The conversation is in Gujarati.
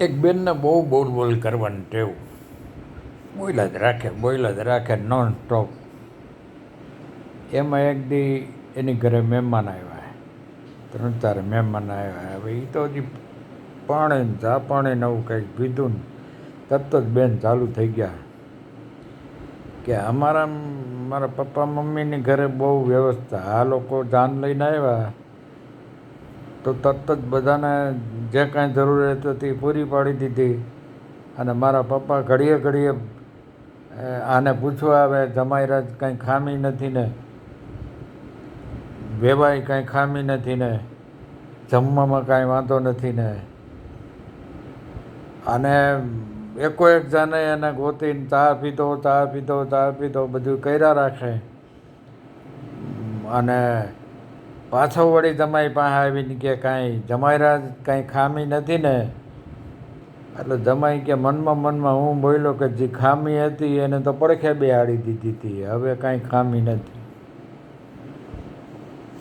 એક બેનને બહુ બોલ બોલ કરવાની ટેવ. બોલ્યા જ રાખે બોલ્યા જ રાખે નોન સ્ટોપ એમાં એક દી એની ઘરે મહેમાન આવ્યા ત્રણ ચાર મહેમાન આવ્યા હવે એ તો હજી પાણી ચા પાણી ને એવું કંઈક પીધું ને તરત જ બેન ચાલુ થઈ ગયા કે અમારા, મારા પપ્પા મમ્મીની ઘરે બહુ વ્યવસ્થા. આ લોકો જાન લઈને આવ્યા તો તરત જ બધાને જે કાંઈ જરૂરિયાત હતી પૂરી પાડી દીધી. અને મારા પપ્પા ઘડીએ ઘડીએ આને પૂછવા આવે, જમાઈરાજ કાંઈ ખામી નથી ને? વેવાય કાંઈ ખામી નથી ને? જમવામાં કાંઈ વાંધો નથી ને? અને એકો એક જાને એને ગોતીને ચા પીધો ચા પીધો ચા પીધો, બધું કર્યા રાખે. અને પાછો વળી જમાઈ પાસે આવીને કે કાંઈ જમાયરા કાંઈ ખામી નથી ને? એટલે જમાઈ કે મનમાં મનમાં હું બોલ્યો કે જે ખામી હતી એને તો પડખે બેહાડી દીધી હતી, હવે કાંઈ ખામી નથી.